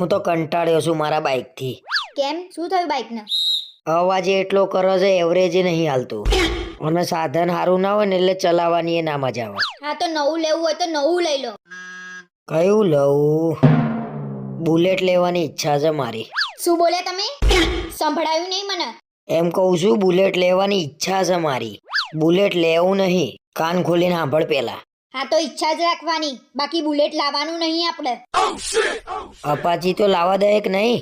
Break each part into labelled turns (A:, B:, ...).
A: હું તો કંટાળ્યો છું મારા બાઇકથી.
B: કેમ? શું થયું બાઇકને?
A: અવાજ એટલો કરો છે એવરેજ નહીં હાલતું. અને સાધન સારું ના હોય ને એટલે ચલાવવાની એ ના મજા આવે.
B: હા તો નવું લેવું હોય તો નવું લઈ લો.
A: કયું લઉં? બુલેટ લેવાની ઈચ્છા છે મારી.
B: શું બોલે તમે? સંભળાયું નહીં મને.
A: એમ કહું છું બુલેટ લેવાની ઈચ્છા છે મારી. બુલેટ લેવું નહીં. કાન ખોલીને સાંભળ પેલા
B: હા તો ઈચ્છા જ રાખવાની. બાકી બુલેટ લાવવાનું નહીં આપણે.
A: અપાચી તો લાવવા દે કે નહીં.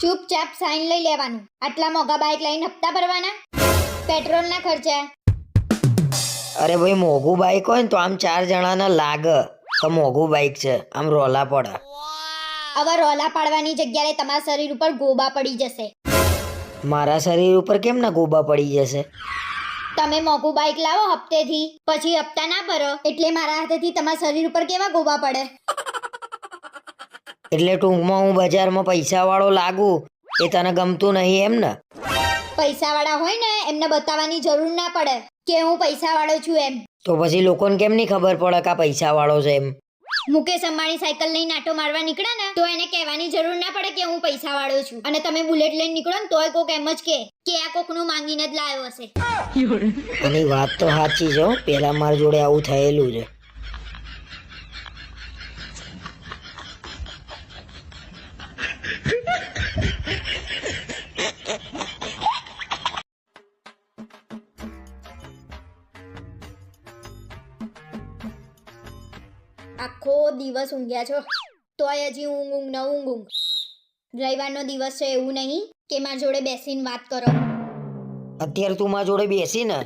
B: ચૂપચાપ સાઈન લઈ લેવાનું. આટલા મોંઘા બાઇક લઈને હપ્તા ભરવાના? પેટ્રોલ ના ખર્ચા.
A: અરે ભાઈ મોંઘું બાઇક હોય ને તો આમ ચાર જણાને લાગે. તો મોંઘું બાઇક છે. આમ રોલા પડે.
B: હવે રોલા પાડવાની જગ્યાએ તમારા શરીર ઉપર ગોબા પડી જશે.
A: મારા શરીર ઉપર કેમ ના ગોબા પડી જશે?
B: તમે મોંઘું બાઇક લાવો હપ્તેથી. પછી હપ્તા ના ભરો એટલે મારા હાથેથી તમારા શરીર ઉપર કેવા ગોબા પડે?
A: એટલે ટૂંકમાં હું બજારમાં પૈસા વાળો લાગુ એ તને ગમતું નહીં એમ ને?
B: પૈસા વાળા હોય ને એમને બતાવવાની જરૂર ના પડે કે હું પૈસા વાળો છું એમ.
A: તો પછી લોકોને કેમ નહીં ખબર પડે કે આ પૈસા વાળો છે એમ?
B: મુકેશ અંબાણી સાયકલ લઈને આટો મારવા નીકળે ને, તો એને કહેવાની જરૂર ના પડે કે હું પૈસા વાળો છું. અને તમે બુલેટ લઈને નીકળો ને, તોય કોક એમ જ કે કે આ કોકનું માંગીને જ લાવ્યો હશે.
A: અને વાત તો સાચી છે પેલા મારા જોડે આવું થયેલું છે.
B: આખો દિવસ ઊંઘ્યા છો? તોય હજી ઊંઘ ઊંઘ ન ઊંઘ ઊંઘ. રવિવારનો દિવસ છે એવું નહીં કે મારા જોડે બેસીને વાત કરો.
A: અત્યારે તું મારા જોડે બેસી ને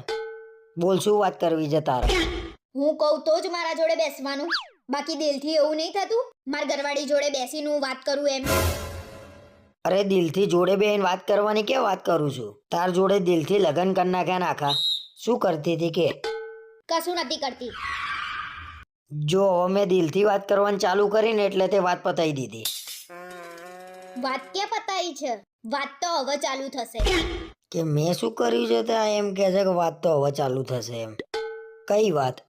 A: બોલ શું વાત કરવી છે તારે?
B: હું કહું તો જ મારા જોડે બેસવાનું. બાકી દિલથી એવું નહીં થતું? મારા ઘરવાળી જોડે બેસીને હું વાત કરું એમ.
A: અરે દિલથી જોડે બેન વાત કરવાની કે વાત કરું છું? તાર જોડે દિલથી લગ્ન કરી નાખ્યા નાખા શું કરતી હતી કે?
B: કશું નથી કરતી.
A: જો હવે મેં દિલથી વાત કરવાની ચાલુ કરીને એટલે તે વાત પતાઈ દીધી.
B: વાત ક્યાં પતાઈ છે? વાત તો હવે ચાલુ થશે.
A: કે મેં શું કર્યું છે ત્યાં? એમ કહે છે કે વાત તો હવે ચાલુ થશે એમ. કઈ વાત?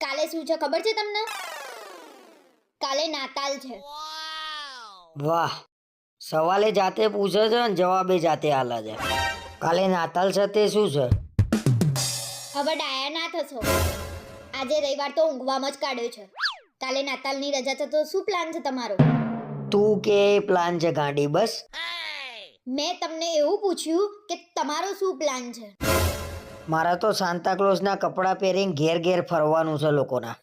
B: કાલે શું છે ખબર છે તમને? કાલે નાતાલ છે.
A: વાહ. સવાલે જાતે પૂછે છે ને જવાબે જાતે આલે છે. કાલે નાતાલ છે તે શું છે?
B: હવે ડાયા ના થશો. આજે રવિવાર તો ઊંઘવામાં જ કાઢ્યો છે. કાલે નાતાલની રજા છે તો શું પ્લાન છે તમારો?
A: તું કે પ્લાન છે ગાંડી બસ?
B: મેં તમને એવું પૂછ્યું કે તમારો શું પ્લાન છે?
A: મારા તો સાન્તાક્લોઝના કપડાં પહેરીને ઘેર ઘેર ફરવાનું છે લોકોના.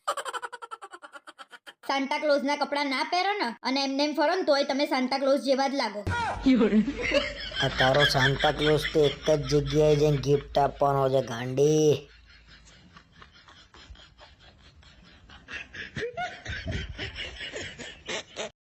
B: સાન્ટા ક્લોઝના કપડાં ના પહેરો ને અને એમને એમ ફરો ને તોય તમે સાન્ટા ક્લોઝ જેવા જ લાગો.
A: આ તારો ક્લોઝ તો એક જ જગ્યાએ જઈને ગિફ્ટ આપવાનો છે ગાંડી.